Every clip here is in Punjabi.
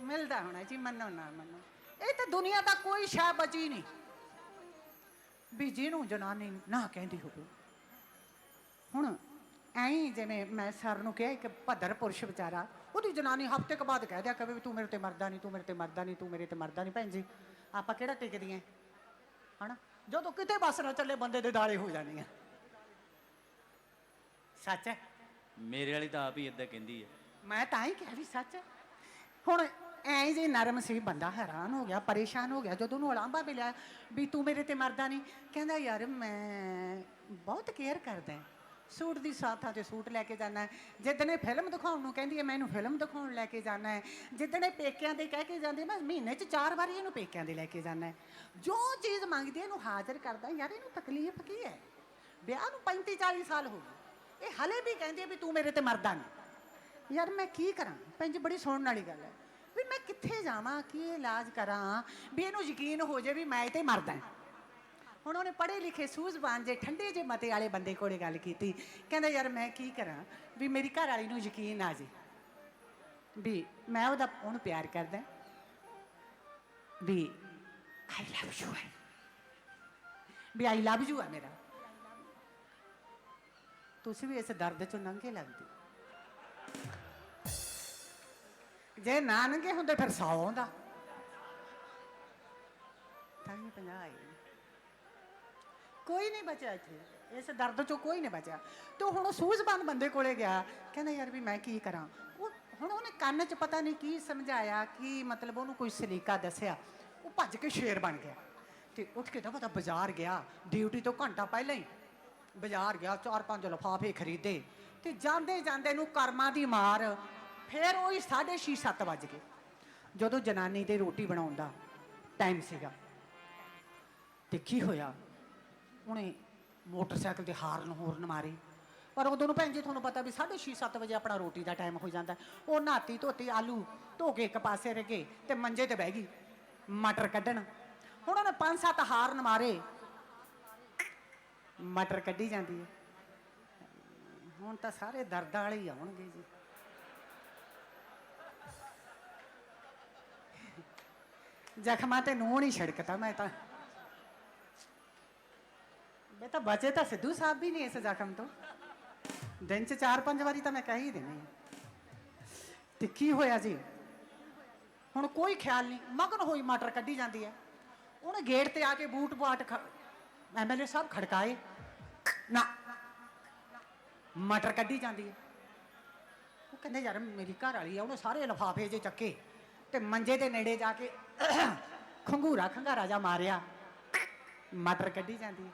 ਮਿਲਦਾ ਹੋਣਾ ਜੀ ਮੰਨੋ ਨਾ ਮੰਨੋ। ਇਹ ਤਾਂ ਦੁਨੀਆ ਦਾ ਕੋਈ ਸ਼ੈ ਬਚੀ ਨਹੀਂ। ਵੀ ਜਿਹਨੂੰ ਜਨਾਨੀ ਨਾ ਕਹਿੰਦੀ ਹੋਵੇ। ਹੁਣ ਐਂ ਜਿਵੇਂ ਮੈਂ ਸਰ ਨੂੰ ਕਿਹਾ ਇੱਕ ਭੱਦਰ ਪੁਰਸ਼ ਵਿਚਾਰਾ ਉਹਦੀ ਜਨਾਨੀ ਹਫ਼ਤੇ ਕੁ ਬਾਅਦ ਕਹਿ ਦਿਆ ਕਵੇ ਵੀ ਤੂੰ ਮੇਰੇ ਤੇ ਮਰਦਾ ਨਹੀਂ ਤੂੰ ਮੇਰੇ ਤੇ ਮਰਦਾ ਨਹੀਂ ਤੂੰ ਮੇਰੇ ਤੇ ਮਰਦਾ ਨਹੀਂ ਭੈਣ ਜੀ। ਆਪਾਂ ਕਿਹੜਾ ਟਿਕਦੀਆਂ? ਹਨਾ? ਜਦੋਂ ਕਿਤੇ ਬਸ ਨਾ ਚੱਲੇ ਬੰਦੇ ਦੇ ਦਾਲੇ ਹੋ ਜਾਣੀਆਂ। ਸੱਚ ਹੈ? ਮੇਰੇ ਵਾਲੀ ਤਾਂ ਆਪ ਹੀ ਇਦਾਂ ਕਹਿੰਦੀ ਹੈ। ਮੈਂ ਤਾਂ ਹੀ ਕਿਹਾ ਵੀ ਸੱਚ ਹੈ। ਹੁਣ ਐਂ ਜੇ ਨਰਮ ਸੀ, ਬੰਦਾ ਹੈਰਾਨ ਹੋ ਗਿਆ, ਪਰੇਸ਼ਾਨ ਹੋ ਗਿਆ, ਜਦੋਂ ਉਹਨੂੰ ਉਲਾਂਭਾ ਮਿਲਿਆ ਵੀ ਤੂੰ ਮੇਰੇ ਤੇ ਮਰਦਾ ਨਹੀਂ ਕਹਿੰਦਾ ਯਾਰ ਮੈਂ ਬਹੁਤ ਕੇਅਰ ਕਰਦਾ ਸੂਟ ਦੀ ਸਾਥਾਂ ਤੇ ਸੂਟ ਲੈ ਕੇ ਜਾਣਾ ਜਿੱਦਣੇ ਫਿਲਮ ਦਿਖਾਉਣ ਨੂੰ ਕਹਿੰਦੀ ਹੈ, ਮੈਂ ਇਹਨੂੰ ਫਿਲਮ ਦਿਖਾਉਣ ਲੈ ਕੇ ਜਾਣਾ ਹੈ। ਜਿੱਦਣੇ ਪੇਕਿਆਂ ਦੇ ਕਹਿ ਕੇ ਜਾਂਦੀ, ਮੈਂ ਮਹੀਨੇ 'ਚ ਚਾਰ ਵਾਰੀ ਇਹਨੂੰ ਪੇਕਿਆਂ ਦੇ ਲੈ ਕੇ ਜਾਣਾ ਹੈ। ਜੋ ਚੀਜ਼ ਮੰਗਦੀ ਹੈ, ਇਹਨੂੰ ਹਾਜ਼ਰ ਕਰਦਾ ਯਾਰ ਇਹਨੂੰ ਤਕਲੀਫ ਕੀ ਹੈ? ਵਿਆਹ ਨੂੰ 35 40 ਸਾਲ ਹੋ ਗਏ। ਇਹ ਹਲੇ ਵੀ ਕਹਿੰਦੀ ਹੈ ਵੀ ਤੂੰ ਮੇਰੇ ਤੇ ਮਰਦਾ ਨਹੀਂ ਯਾਰ ਮੈਂ ਕੀ ਕਰਾਂ? ਪੰਜ ਬੜੀ ਸੁਣਨ ਵਾਲੀ ਗੱਲ ਹੈ। ਮੈਂ ਕਿੱਥੇ ਜਾਵਾਂ, ਕੀ ਇਲਾਜ ਕਰਾਂ? ਵੀ ਇਹਨੂੰ ਯਕੀਨ ਹੋ ਜਾਏ ਵੀ ਮੈਂ ਤੇ ਮਰਦਾ ਹੁਣ ਉਹਨੇ ਪੜ੍ਹੇ ਲਿਖੇ ਸੂਝਵਾਨ ਜੇ, ਠੰਡੇ ਜੇ ਮਤੇ ਵਾਲੇ ਬੰਦੇ ਕੋਲੇ ਗੱਲ ਕੀਤੀ। ਕਹਿੰਦਾ, ਯਾਰ ਮੈਂ ਕੀ ਕਰਾਂ? ਵੀ ਮੇਰੀ ਘਰ ਵਾਲੀ ਨੂੰ ਯਕੀਨ ਆ ਜੇ। ਵੀ ਮੈਂ ਉਹਦਾ, ਉਹਨੂੰ ਪਿਆਰ ਕਰਦਾ ਵੀ ਆਈ ਲਵ ਯੂ ਹੈ। ਵੀ ਆਈ ਲਵ ਯੂ ਹੈ ਮੇਰਾ। ਤੁਸੀਂ ਵੀ ਇਸ ਦਰਦ ਚੋਂ ਲੰਘੇ ਲੱਗਦੇ ਜੇ ਨਾ ਲੰਘੇ ਹੁੰਦੇ ਫਿਰ 100 ਆਉਂਦਾ। ਤਾਂ ਹੀ 50 ਆਏ ਕੋਈ ਨਹੀਂ ਬਚਿਆ ਇੱਥੇ। ਇਸ ਦਰਦ ਚੋਂ ਕੋਈ ਨਹੀਂ ਬਚਿਆ। ਤੇ ਹੁਣ ਉਹ ਸੂਝਵਾਨ ਬੰਦੇ ਕੋਲੇ ਗਿਆ। ਕਹਿੰਦਾ, ਯਾਰ ਵੀ ਮੈਂ ਕੀ ਕਰਾਂ? ਉਹ ਹੁਣ ਉਹਨੇ ਕੰਨ 'ਚ ਪਤਾ ਨਹੀਂ ਕੀ ਸਮਝਾਇਆ, ਕੀ ਮਤਲਬ ਉਹਨੂੰ ਕੋਈ ਸਲੀਕਾ ਦੱਸਿਆ। ਉਹ ਭੱਜ ਕੇ ਸ਼ੇਰ ਬਣ ਗਿਆ। ਤੇ ਉੱਠ ਕੇ ਤਾਂ ਪਤਾ ਬਾਜ਼ਾਰ ਗਿਆ। ਡਿਊਟੀ ਤੋਂ ਘੰਟਾ ਪਹਿਲਾਂ ਹੀ ਬਾਜ਼ਾਰ ਗਿਆ, ਚਾਰ ਪੰਜ ਲਫਾਫੇ ਖਰੀਦੇ। ਤੇ ਜਾਂਦੇ ਜਾਂਦੇ ਨੂੰ ਕਰਮਾਂ ਦੀ ਮਾਰ ਫੇਰ ਉਹ 6:30 7 ਵੱਜ ਗਏ। ਜਦੋਂ ਜਨਾਨੀ ਦੇ ਰੋਟੀ ਬਣਾਉਣ ਦਾ ਟਾਈਮ ਸੀਗਾ। ਤੇ ਕੀ ਹੋਇਆ? ਉਹਨੇ ਮੋਟਰਸਾਈਕਲ ਤੇ ਹਾਰਨ ਹੋਰਨ ਮਾਰੀ। ਪਰ ਉਦੋਂ ਨੂੰ ਭੈਣ ਜੀ ਤੁਹਾਨੂੰ ਪਤਾ ਵੀ 6:30 7 ਵਜੇ ਆਪਣਾ ਰੋਟੀ ਦਾ ਟਾਈਮ ਹੋ ਜਾਂਦਾ। ਉਹ ਨਹਾਤੀ ਧੋਤੀ, ਆਲੂ ਧੋ ਕੇ ਇੱਕ ਪਾਸੇ ਰਹਿ ਗਏ ਤੇ ਮੰਜੇ ਤੇ ਬਹਿ ਗਈ, ਮਟਰ ਕੱਢਣ। ਹੁਣ ਉਹਨੇ ਪੰਜ, ਸੱਤ ਹਾਰਨ ਮਾਰੇ। ਮਟਰ ਕੱਢੀ ਜਾਂਦੀ ਹੈ। ਹੁਣ ਤਾਂ ਸਾਰੇ ਦਰਦਾਂ ਵਾਲੇ ਹੀ ਆਉਣਗੇ ਜੀ। ਜ਼ਖਮਾਂ ਤੇ ਨੂਣ ਹੀ ਛਿੜਕਤਾ ਮੈਂ ਤਾਂ ਮੈਂ ਬਚੇ ਤਾਂ ਸਿੱਧੂ ਸਾਹਿਬ ਵੀ ਨਹੀਂ ਇਸ ਜ਼ਖਮ ਤੋਂ ਦਿਨ ਚ ਚਾਰ ਪੰਜ ਵਾਰੀ ਤਾਂ ਮੈਂ ਕਹਿ ਹੀ ਦਿੰਦੀ ਤੇ ਕੀ ਹੋਇਆ ਜੀ ਹੁਣ ਕੋਈ ਖਿਆਲ ਨਹੀਂ ਮਗਨ ਹੋਈ ਮਟਰ ਕੱਢੀ ਜਾਂਦੀ ਹੈ ਉਹਨੇ ਗੇਟ ਤੇ ਆ ਕੇ ਬੂਟ ਬਾਟ ਐਮਐਲਏ ਸਾਹਿਬ ਖੜਕਾਏ ਨਾ ਮਟਰ ਕੱਢੀ ਜਾਂਦੀ ਹੈ ਉਹ ਕਹਿੰਦੇ ਯਾਰ ਮੇਰੀ ਘਰ ਵਾਲੀ ਆ ਉਹਨੇ ਸਾਰੇ ਲਫਾਫੇ ਜੇ ਚੱਕੇ ਤੇ ਮੰਜੇ ਦੇ ਨੇੜੇ ਜਾ ਕੇ ਖੰਗੂਰਾ ਖੰਗਾਰਾ ਜਾ ਮਾਰਿਆ। ਮਟਰ ਕੱਢੀ ਜਾਂਦੀ ਹੈ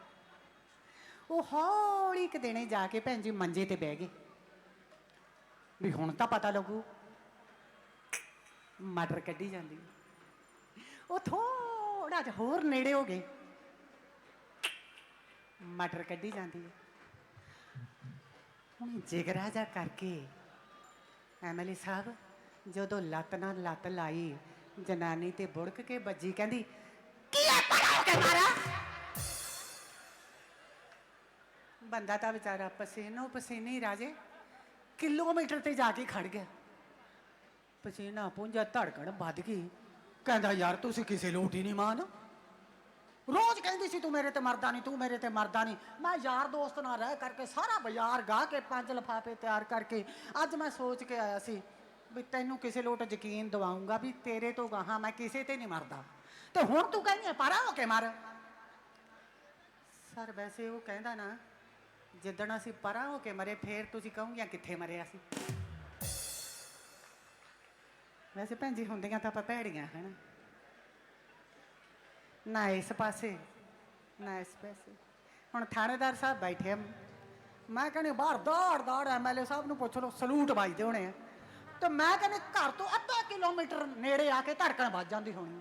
ਉਹ ਹੌਲੀ ਕਿ ਦੇਣੇ ਜਾ ਕੇ ਭੈਣ ਜੀ ਮੰਜੇ ਤੇ ਬਹਿ ਗਏ। ਵੀ ਹੁਣ ਤਾਂ ਪਤਾ ਲੱਗੂ, ਮਟਰ ਕੱਢੀ ਜਾਂਦੀ ਹੈ। ਉਹ ਥੋੜਾ ਜਿਹਾ ਹੋਰ ਨੇੜੇ ਹੋ ਗਏ। ਮਟਰ ਕੱਢੀ ਜਾਂਦੀ ਹੈ ਹੁਣ ਜਿਗਰਾ ਜਾ ਕਰਕੇ ਐਮਐਲਏ ਸਾਹਿਬ ਜਦੋਂ ਲੱਤ ਨਾਲ ਲੱਤ ਲਾਈ ਜਨਾਨੀ ਤੇ ਬੁੜਕ ਕੇ ਵੱਜੀ, ਕਹਿੰਦੀ ਕੀ ਆ ਪੜਾ ਕੇ ਮਾਰਾ? ਬੰਦਾ ਤਾਂ ਵਿਚਾਰਾ ਪਸੀਨੋ ਪਸੀਨੇ ਹੀ ਰਾਜੇ, ਕਿਲੋਮੀਟਰ ਤੇ ਜਾ ਕੇ ਖੜ ਗਿਆ। ਪਸੀਨਾ ਪੁੰਜਾ ਧੜਕਣ ਵੱਧ ਗਈ। ਕਹਿੰਦਾ, ਯਾਰ, ਤੁਸੀਂ ਕਿਸੇ ਲੋਟ ਹੀ ਨਹੀਂ ਮਾਨ ਰੋਜ਼ ਕਹਿੰਦੀ ਸੀ, ਤੂੰ ਮੇਰੇ ਤੇ ਮਰਦਾ ਨਹੀਂ, ਤੂੰ ਮੇਰੇ ਤੇ ਮਰਦਾ ਨਹੀਂ। ਮੈਂ ਯਾਰ ਦੋਸਤ ਨਾਲ ਰਹਿ ਕਰਕੇ ਸਾਰਾ ਬਾਜ਼ਾਰ ਗਾ ਕੇ ਪੰਜ ਲਫਾਫੇ ਤਿਆਰ ਕਰਕੇ ਅੱਜ ਮੈਂ ਸੋਚ ਕੇ ਆਇਆ ਸੀ ਵੀ ਤੈਨੂੰ ਕਿਸੇ ਲੋਟ ਯਕੀਨ ਦਿਵਾਉਂਗਾ ਵੀ ਤੇਰੇ ਤੋਂ ਗਾਹਾਂ ਮੈਂ ਕਿਸੇ ਤੇ ਨਹੀਂ ਮਰਦਾ। ਤੇ ਹੁਣ ਤੂੰ ਕਹਿੰਦੀ ਹੈ ਪਰਾਂ ਹੋ ਕੇ ਮਰ। ਸਰ, ਵੈਸੇ ਉਹ ਕਹਿੰਦਾ ਨਾ, ਜਿੱਦਣ ਅਸੀਂ ਪਰਾਂ ਹੋ ਕੇ ਮਰੇ, ਫੇਰ ਤੁਸੀਂ ਕਹੋਗੇ ਕਿੱਥੇ ਮਰਿਆ ਸੀ। ਵੈਸੇ ਭੈਣ ਜੀ, ਹੁੰਦੀਆਂ ਤਾਂ ਆਪਾਂ ਭੈੜੀਆਂ, ਹਨ? ਨਾ ਇਸ ਪਾਸੇ, ਨਾ ਇਸ ਪਾਸੇ। ਹੁਣ ਥਾਣੇਦਾਰ ਸਾਹਿਬ ਬੈਠੇ ਆ। ਮੈਂ ਕਹਿੰਦੀ, ਬਾਹਰ ਦੌੜ ਦੌੜ ਐਮਐਲਏ ਸਾਹਿਬ ਨੂੰ ਪੁੱਛ ਲਓ, ਸਲੂਟ ਵੱਜਦੇ ਹੋਣੇ ਆ। ਤੇ ਮੈਂ ਕਹਿੰਦੇ ਘਰ ਤੋਂ ਅੱਧਾ ਕਿਲੋਮੀਟਰ ਨੇੜੇ ਆ ਕੇ ਧੜਕਣ ਵੱਜ ਜਾਂਦੀ ਹੋਣੀ।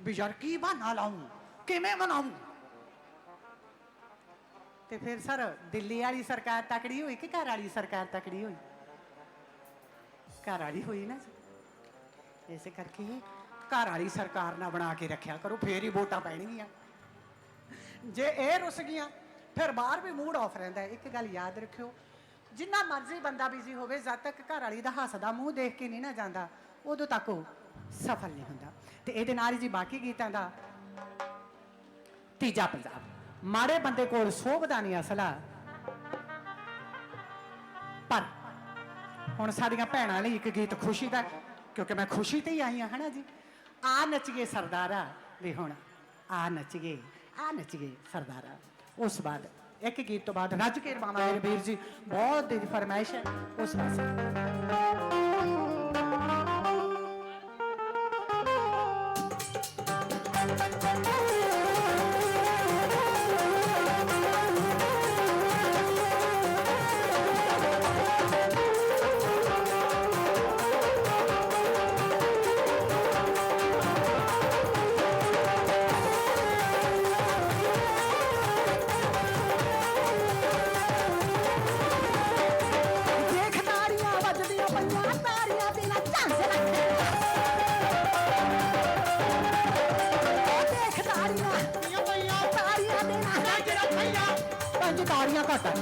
ਵੀ ਯਾਰ ਕੀ ਬਹਾਨਾ ਲਾਉਂ ਕਿਵੇਂ ਮਨਾਉਂ ਤੇ ਫਿਰ ਸਰ, ਦਿੱਲੀ ਵਾਲੀ ਸਰਕਾਰ ਤਕੜੀ ਹੋਈ ਕਿ ਘਰ ਵਾਲੀ ਸਰਕਾਰ ਤਕੜੀ ਹੋਈ? ਘਰ ਵਾਲੀ ਹੋਈ ਨਾ ਜੀ। ਕਰਕੇ ਘਰ ਵਾਲੀ ਸਰਕਾਰ ਨਾ ਬਣਾ ਕੇ ਰੱਖਿਆ ਕਰੋ, ਫੇਰ ਹੀ ਵੋਟਾਂ ਪੈਣਗੀਆਂ। ਜੇ ਇਹ ਰੁੱਸ ਗਈਆਂ, ਫਿਰ ਬਾਹਰ ਵੀ ਮੂਡ ਆਫ ਰਹਿੰਦਾ ਇੱਕ ਗੱਲ ਯਾਦ ਰੱਖਿਓ ਜਿੰਨਾ ਮਰਜ਼ੀ ਬੰਦਾ ਬਿਜ਼ੀ ਹੋਵੇ, ਜਦ ਤੱਕ ਘਰ ਵਾਲੀ ਦਾ ਹੱਸਦਾ ਮੂੰਹ ਦੇਖ ਕੇ ਨਹੀਂ ਨਾ ਜਾਂਦਾ, ਉਦੋਂ ਤੱਕ ਉਹ ਸਫਲ ਨਹੀਂ ਹੁੰਦਾ। ਤੇ ਇਹਦੇ ਨਾਲ ਹੀ ਜੀ ਬਾਕੀ ਗੀਤਾਂ ਦਾ ਤੀਜਾ ਪੰਜਾਬ। ਮਾੜੇ ਬੰਦੇ ਕੋਲ ਸੋਭਦਾ ਨਹੀਂ ਅਸਲਾ। ਪਰ ਹੁਣ ਸਾਡੀਆਂ ਭੈਣਾਂ ਲਈ ਇੱਕ ਗੀਤ ਖੁਸ਼ੀ ਦਾ, ਕਿਉਂਕਿ ਮੈਂ ਖੁਸ਼ੀ ਤੇ ਹੀ ਆਈ ਹਾਂ, ਹਨਾ ਜੀ? ਆ ਨੱਚੀਏ ਸਰਦਾਰਾ, ਵੀ ਹੁਣ ਆ ਨੱਚੀਏ ਆ ਨੱਚੀਏ ਸਰਦਾਰਾ। ਉਸ ਬਾਅਦ ਇੱਕ ਗੀਤ ਤੋਂ ਬਾਅਦ ਰੱਜ ਕੇ ਰਵਾਵਾਂ ਮੇਰੇ ਵੀਰ ਜੀ। ਬਹੁਤ ਦੀ ਫਰਮਾਇਸ਼ ਹੈ। ਉਸ ਪਾਸੇ। ਰੱਖੀਆਂ ਪੰਜ ਤਾੜੀਆਂ ਘੱਟ ਆ।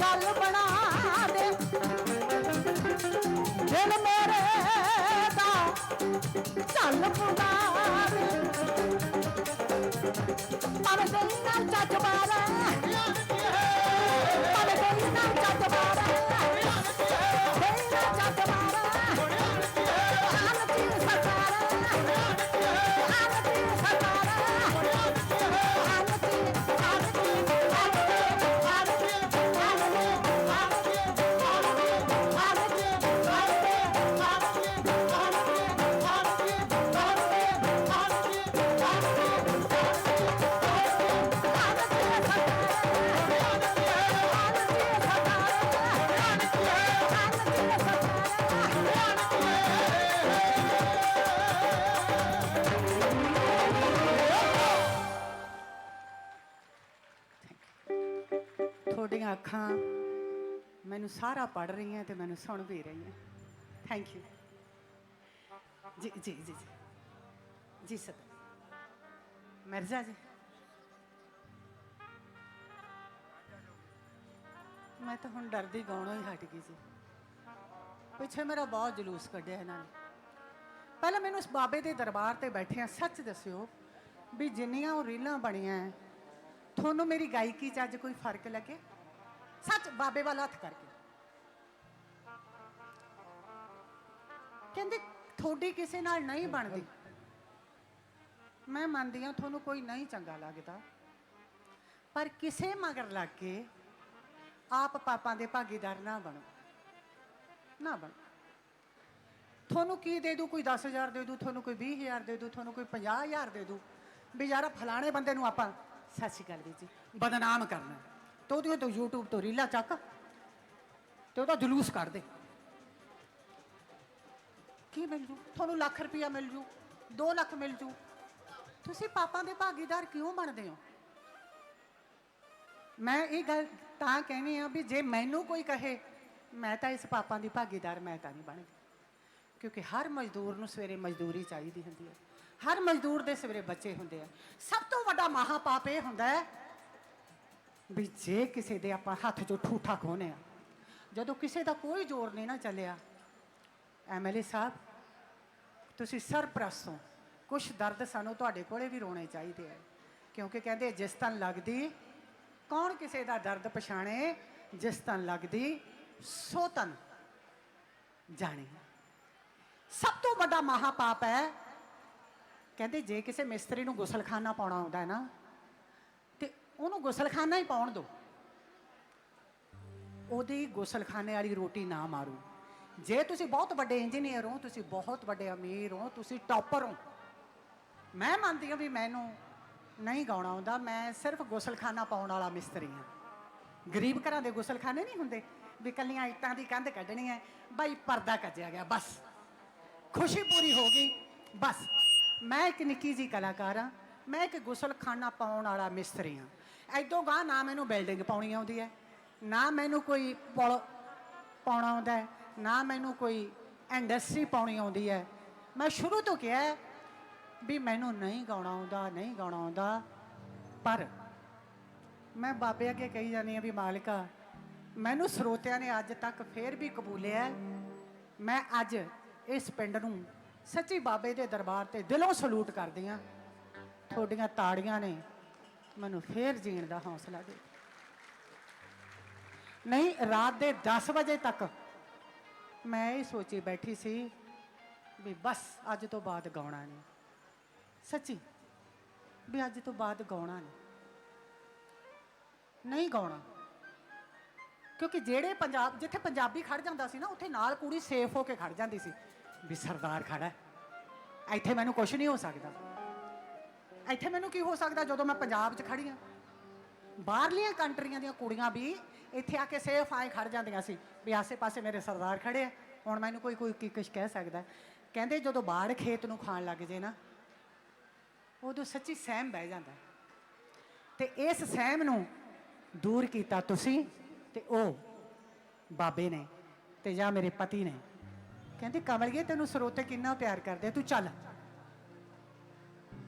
ਗੱਲ ਬਣਾ ਦੇ। ਦਿਲ ਮੇਰੇ ਦਾ ਚੱਲ ਪੁਗਾ ਦੇ। ਪਰ ਦਿਲ ਨਾਲ ਚੱਜ ਮਾਰਾ ਅੱਖਾਂ ਮੈਨੂੰ ਸਾਰਾ ਪੜ ਰਹੀਆਂ ਤੇ ਮੈਨੂੰ ਸੁਣ ਵੀ ਰਹੀਆਂ ਥੈਂਕ ਯੂ ਜੀ ਜੀ ਜੀ ਜੀ। ਜੀ ਸਰ। ਮਿਰਜ਼ਾ ਜੀ। ਮੈਂ ਤਾਂ ਹੁਣ ਡਰਦੀ ਗਾਉਣੋਂ ਹੀ ਹਟ ਗਈ ਸੀ। ਪਿੱਛੇ ਮੇਰਾ ਬਹੁਤ ਜਲੂਸ ਕੱਢਿਆ ਇਹਨਾਂ ਨੇ। ਪਹਿਲਾਂ ਮੈਨੂੰ ਉਸ ਬਾਬੇ ਦੇ ਦਰਬਾਰ ਤੇ ਬੈਠਿਆਂ ਸੱਚ ਦੱਸਿਓ ਵੀ ਜਿੰਨੀਆਂ ਉਹ ਰੀਲਾਂ ਬਣੀਆਂ ਹੈ, ਤੁਹਾਨੂੰ ਮੇਰੀ ਗਾਇਕੀ 'ਚ ਅੱਜ ਕੋਈ ਫ਼ਰਕ ਲੱਗੇ? ਸੱਚ ਬਾਬੇ ਵੱਲ ਹੱਥ ਕਰਕੇ। ਕਹਿੰਦੇ, ਤੁਹਾਡੀ ਕਿਸੇ ਨਾਲ ਨਹੀਂ ਬਣਦੀ। ਮੈਂ ਮੰਨਦੀ ਹਾਂ, ਤੁਹਾਨੂੰ ਕੋਈ ਨਹੀਂ ਚੰਗਾ ਲੱਗਦਾ। ਪਰ ਕਿਸੇ ਮਗਰ ਲੱਗ ਕੇ ਆਪ ਪਾਪਾਂ ਦੇ ਭਾਗੀਦਾਰ ਨਾ ਬਣੋ। ਨਾ ਬਣੋ। ਤੁਹਾਨੂੰ ਕੀ ਦੇ ਦੂ ਕੋਈ 10000 ਦੇ ਦੂ ਤੁਹਾਨੂੰ ਕੋਈ 20000 ਦੇ ਦੂ ਤੁਹਾਨੂੰ ਕੋਈ 50000 ਦੇ ਦੂ ਵੀ ਯਾਰ, ਫਲਾਣੇ ਬੰਦੇ ਨੂੰ ਆਪਾਂ ਸਤਿ ਸ਼੍ਰੀ ਅਕਾਲ ਵੀਰ ਜੀ। ਬਦਨਾਮ ਕਰਨਾ। ਤੇ ਉਹਦੇ ਤੋਂ YouTube ਤੋਂ ਰੀਲਾ ਚੱਕ ਤੇ ਉਹਦਾ ਜਲੂਸ ਕੱਢ ਦੇ। ਕੀ ਮਿਲ ਜੂ? ਤੁਹਾਨੂੰ ਲੱਖ ਰੁਪਇਆ ਮਿਲ ਜੂ 2 ਲੱਖ ਮਿਲ ਜੂ। ਤੁਸੀਂ ਪਾਪਾਂ ਦੇ ਭਾਗੀਦਾਰ ਕਿਉਂ ਬਣਦੇ ਹੋ? ਮੈਂ ਇਹ ਗੱਲ ਤਾਂ ਕਹਿੰਦੀ ਆ ਵੀ ਜੇ ਮੈਨੂੰ ਕੋਈ ਕਹੇ, ਮੈਂ ਤਾਂ ਇਸ ਪਾਪਾਂ ਦੀ ਭਾਗੀਦਾਰ ਮੈਂ ਤਾਂ ਨਹੀਂ ਬਣਦੀ। ਕਿਉਂਕਿ ਹਰ ਮਜ਼ਦੂਰ ਨੂੰ ਸਵੇਰੇ ਮਜ਼ਦੂਰੀ ਚਾਹੀਦੀ ਹੁੰਦੀ ਹੈ। ਹਰ ਮਜ਼ਦੂਰ ਦੇ ਸਵੇਰੇ ਬੱਚੇ ਹੁੰਦੇ ਆ। ਸਭ ਤੋਂ ਵੱਡਾ ਮਹਾਪਾਪ ਇਹ ਹੁੰਦਾ ਹੈ ਵੀ ਜੇ ਕਿਸੇ ਦੇ ਆਪਾਂ ਹੱਥ 'ਚੋਂ ਠੂਠਾ ਖੋਹਨੇ ਆ, ਜਦੋਂ ਕਿਸੇ ਦਾ ਕੋਈ ਜ਼ੋਰ ਨਹੀਂ ਨਾ ਚੱਲਿਆ ਐਮਐਲਏ ਸਾਹਿਬ, ਤੁਸੀਂ ਸਰਪ੍ਰਸਤ ਹੋ, ਕੁਛ ਦਰਦ ਸਾਨੂੰ ਤੁਹਾਡੇ ਕੋਲੇ ਵੀ ਰੋਣੇ ਚਾਹੀਦੇ ਆ, ਕਿਉਂਕਿ ਕਹਿੰਦੇ ਜਿਸ ਤਨ ਲੱਗਦੀ, ਕੌਣ ਕਿਸੇ ਦਾ ਦਰਦ ਪਛਾਣੇ, ਜਿਸ ਤਨ ਲੱਗਦੀ, ਸੋ ਤਨ ਜਾਣੇ। ਸਭ ਤੋਂ ਵੱਡਾ ਮਹਾਪਾਪ ਹੈ, ਕਹਿੰਦੇ ਜੇ ਕਿਸੇ ਮਿਸਤਰੀ ਨੂੰ ਗੁਸਲਖਾਨਾ ਪਾਉਣਾ ਆਉਂਦਾ ਹੈ ਨਾ ਉਹਨੂੰ ਗੁਸਲਖਾਨਾ ਹੀ ਪਾਉਣ ਦਿਓ ਉਹਦੀ ਗੁਸਲਖਾਨੇ ਵਾਲੀ ਰੋਟੀ ਨਾ ਮਾਰੋ। ਜੇ ਤੁਸੀਂ ਬਹੁਤ ਵੱਡੇ ਇੰਜੀਨੀਅਰ ਹੋ, ਤੁਸੀਂ ਬਹੁਤ ਵੱਡੇ ਅਮੀਰ ਹੋ, ਤੁਸੀਂ ਟੌਪਰ ਹੋ। ਮੈਂ ਮੰਨਦੀ ਹਾਂ ਵੀ ਮੈਨੂੰ ਨਹੀਂ ਗਾਉਣਾ ਆਉਂਦਾ, ਮੈਂ ਸਿਰਫ ਗੁਸਲਖਾਨਾ ਪਾਉਣ ਵਾਲਾ ਮਿਸਤਰੀ ਹਾਂ। ਗਰੀਬ ਘਰਾਂ ਦੇ ਗੁਸਲਖਾਨੇ ਨਹੀਂ ਹੁੰਦੇ, ਵੀ ਕੱਲੀਆਂ ਇੱਟਾਂ ਦੀ ਕੰਧ ਕੱਢਣੀ ਹੈ ਬਾਈ ਪਰਦਾ ਕੱਜਿਆ ਗਿਆ, ਬਸ। ਖੁਸ਼ੀ ਪੂਰੀ ਹੋ ਗਈ, ਬਸ। ਮੈਂ ਇੱਕ ਨਿੱਕੀ ਜੀ ਕਲਾਕਾਰ ਹਾਂ, ਮੈਂ ਇੱਕ ਗੁਸਲਖਾਨਾ ਪਾਉਣ ਵਾਲਾ ਮਿਸਤਰੀ ਹਾਂ। ਐਦੋਂ ਗਾਂ ਨਾ ਮੈਨੂੰ ਬਿਲਡਿੰਗ ਪਾਉਣੀ ਆਉਂਦੀ ਹੈ ਨਾ ਮੈਨੂੰ ਕੋਈ ਪੁਲ ਪਾਉਣਾ ਆਉਂਦਾ ਹੈ ਨਾ ਮੈਨੂੰ ਕੋਈ ਇੰਡਸਟਰੀ ਪਾਉਣੀ ਆਉਂਦੀ ਹੈ ਮੈਂ ਸ਼ੁਰੂ ਤੋਂ ਕਿਹਾ ਵੀ ਮੈਨੂੰ ਨਹੀਂ ਗਾਉਣਾ ਆਉਂਦਾ, ਨਹੀਂ ਗਾਉਣਾ ਆਉਂਦਾ, ਪਰ ਮੈਂ ਬਾਬੇ ਅੱਗੇ ਕਹੀ ਜਾਂਦੀ ਆ ਵੀ ਮਾਲਕਾ, ਮੈਨੂੰ ਸਰੋਤਿਆਂ ਨੇ ਅੱਜ ਤੱਕ ਫੇਰ ਵੀ ਕਬੂਲਿਆ ਮੈਂ ਅੱਜ ਇਸ ਪਿੰਡ ਨੂੰ ਸੱਚੀ ਬਾਬੇ ਦੇ ਦਰਬਾਰ ਤੇ ਦਿਲੋਂ ਸਲੂਟ ਕਰਦੀ ਆ। ਤੁਹਾਡੀਆਂ ਤਾੜੀਆਂ ਨੇ ਮੈਨੂੰ ਫੇਰ ਜੀਣ ਦਾ ਹੌਸਲਾ ਦੇ ਨਹੀਂ, ਰਾਤ ਦੇ 10 ਵਜੇ ਤੱਕ ਮੈਂ ਇਹ ਸੋਚੀ ਬੈਠੀ ਸੀ ਵੀ ਬਸ ਅੱਜ ਤੋਂ ਬਾਅਦ ਗਾਉਣਾ ਨਹੀਂ। ਸੱਚੀ, ਵੀ ਅੱਜ ਤੋਂ ਬਾਅਦ ਗਾਉਣਾ ਨਹੀਂ। ਨਹੀਂ ਗਾਉਣਾ। ਕਿਉਂਕਿ ਜਿਹੜੇ ਪੰਜਾਬ, ਜਿੱਥੇ ਪੰਜਾਬੀ ਖੜ ਜਾਂਦਾ ਸੀ ਨਾ, ਉੱਥੇ ਨਾਲ ਕੁੜੀ ਸੇਫ ਹੋ ਕੇ ਖੜ ਜਾਂਦੀ ਸੀ ਵੀ ਸਰਦਾਰ ਖੜਾ ਇੱਥੇ ਮੈਨੂੰ ਕੁਝ ਨਹੀਂ ਹੋ ਸਕਦਾ। ਇੱਥੇ ਮੈਨੂੰ ਕੀ ਹੋ ਸਕਦਾ ਜਦੋਂ ਮੈਂ ਪੰਜਾਬ 'ਚ ਖੜੀ ਆ? ਬਾਹਰਲੀਆਂ ਕੰਟਰੀਆਂ ਦੀਆਂ ਕੁੜੀਆਂ ਵੀ ਇੱਥੇ ਆ ਕੇ ਸੇਫ ਆਏ ਖੜ ਜਾਂਦੀਆਂ ਸੀ ਵੀ ਆਸੇ-ਪਾਸੇ ਮੇਰੇ ਸਰਦਾਰ ਖੜੇ ਆ। ਹੁਣ ਮੈਨੂੰ ਕੋਈ ਕੋਈ ਕੀ ਕੁਛ ਕਹਿ ਸਕਦਾ। ਕਹਿੰਦੇ ਜਦੋਂ ਬਾੜ ਖੇਤ ਨੂੰ ਖਾਣ ਲੱਗ ਜੇ ਨਾ, ਉਦੋਂ ਸੱਚੀ ਸਹਿਮ ਬਹਿ ਜਾਂਦਾ। ਹੈ। ਤੇ ਇਸ ਸਹਿਮ ਨੂੰ ਦੂਰ ਕੀਤਾ ਤੁਸੀਂ ਤੇ ਉਹ ਬਾਬੇ ਨੇ ਤੇ ਜਾਂ ਮੇਰੇ ਪਤੀ ਨੇ। ਕਹਿੰਦੇ, ਕਮਲਗੇ, ਤੈਨੂੰ ਸਰੋਤੇ ਕਿੰਨਾ ਪਿਆਰ ਕਰਦੇ ਤੂੰ ਚੱਲ।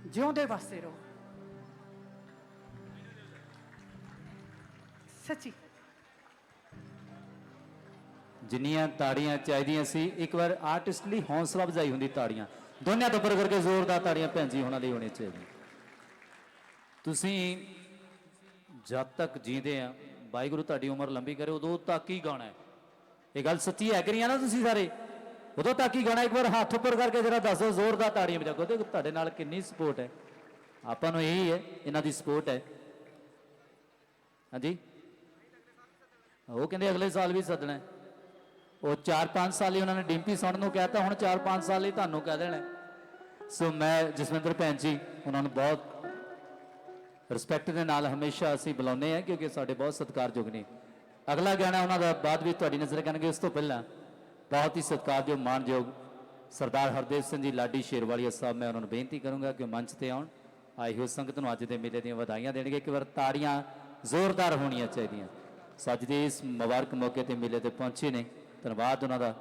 ਜਿਉਂਦੇ ਵਾਸਤੇ ਰਹੋ। ਸੱਚੀ। ਜਿੰਨੀਆਂ ਤਾੜੀਆਂ ਚਾਹੀਦੀਆਂ ਸੀ, ਇੱਕ ਵਾਰ ਆਰਟਿਸਟ ਲਈ ਹੌਸਲਾ ਅਫਜ਼ਾਈ ਹੁੰਦੀ ਤਾੜੀਆਂ। ਦੋਨਿਆਂ ਤੋਂ ਉੱਪਰ ਕਰਕੇ ਜ਼ੋਰਦਾਰ ਤਾੜੀਆਂ ਭੈਣ ਜੀ, ਉਹਨਾਂ ਲਈ ਹੋਣੀਆਂ ਚਾਹੀਦੀਆਂ ਤੁਸੀਂ ਜਦ ਤੱਕ ਜੀਂਦੇ ਆ, ਵਾਹਿਗੁਰੂ ਤੁਹਾਡੀ ਉਮਰ ਲੰਬੀ ਕਰੇ, ਉਦੋਂ ਤੱਕ ਹੀ ਗਾਣਾ ਹੈ। ਇਹ ਗੱਲ ਸੱਚੀ ਹੈ ਕਿ ਨਾ ਤੁਸੀਂ ਸਾਰੇ? ਉਦੋਂ ਤੱਕ ਹੀ ਗਾਣਾ ਇੱਕ ਵਾਰ ਹੱਥ ਉੱਪਰ ਕਰਕੇ ਜਰਾ ਦੱਸ ਦਿਓ ਜ਼ੋਰਦਾਰ ਤਾੜੀਆਂ ਵਜਾਓ। ਦੇਖੋ ਤੁਹਾਡੇ ਨਾਲ ਕਿੰਨੀ ਸਪੋਰਟ ਹੈ। ਆਪਾਂ ਨੂੰ ਇਹੀ ਹੈ, ਇਹਨਾਂ ਦੀ ਸਪੋਰਟ ਹੈ। ਹਾਂਜੀ? ਉਹ ਕਹਿੰਦੇ ਅਗਲੇ ਸਾਲ ਵੀ ਸੱਦਣਾ ਉਹ 4-5 ਸਾਲ ਲਈ ਉਹਨਾਂ ਨੇ ਡਿੰਪੀ ਸੌਣ ਨੂੰ ਕਹਿਤਾ, ਹੁਣ 4-5 ਸਾਲ ਲਈ ਤੁਹਾਨੂੰ ਕਹਿ ਦੇਣਾ ਸੋ ਮੈਂ ਜਸਵਿੰਦਰ ਭੈਣ ਜੀ, ਉਹਨਾਂ ਨੂੰ ਬਹੁਤ ਰਿਸਪੈਕਟ ਦੇ ਨਾਲ ਹਮੇਸ਼ਾ ਅਸੀਂ ਬੁਲਾਉਂਦੇ ਹਾਂ, ਕਿਉਂਕਿ ਸਾਡੇ ਬਹੁਤ ਸਤਿਕਾਰਯੋਗ ਨੇ। ਅਗਲਾ ਗਾਣਾ ਉਹਨਾਂ ਦਾ ਬਾਅਦ ਵਿੱਚ ਤੁਹਾਡੀ ਨਜ਼ਰ ਕਰਨਗੇ ਉਸ ਤੋਂ ਪਹਿਲਾਂ ਬਹੁਤ ਹੀ ਸਤਿਕਾਰਯੋਗ ਮਾਣਯੋਗ ਸਰਦਾਰ ਹਰਦੇਵ ਸਿੰਘ ਜੀ ਲਾਡੀ ਸ਼ੇਰਵਾਲੀਆ ਸਾਹਿਬ, ਮੈਂ ਉਹਨਾਂ ਨੂੰ ਬੇਨਤੀ ਕਰੂੰਗਾ ਕਿ ਮੰਚ ਤੇ ਆਉਣ। ਆਈ ਹੋਈ ਸੰਗਤ ਨੂੰ ਅੱਜ ਦੇ ਮੇਲੇ ਦੀਆਂ ਵਧਾਈਆਂ ਦੇਣਗੇ। ਇੱਕ ਵਾਰ ਤਾੜੀਆਂ ਜ਼ੋਰਦਾਰ ਹੋਣੀਆਂ ਚਾਹੀਦੀਆਂ। ਸੋ ਅੱਜ ਦੇ ਇਸ ਮੁਬਾਰਕ ਮੌਕੇ ਤੇ ਮੇਲੇ ਤੇ ਪਹੁੰਚੇ ਨੇ। ਧੰਨਵਾਦ ਉਹਨਾਂ ਦਾ।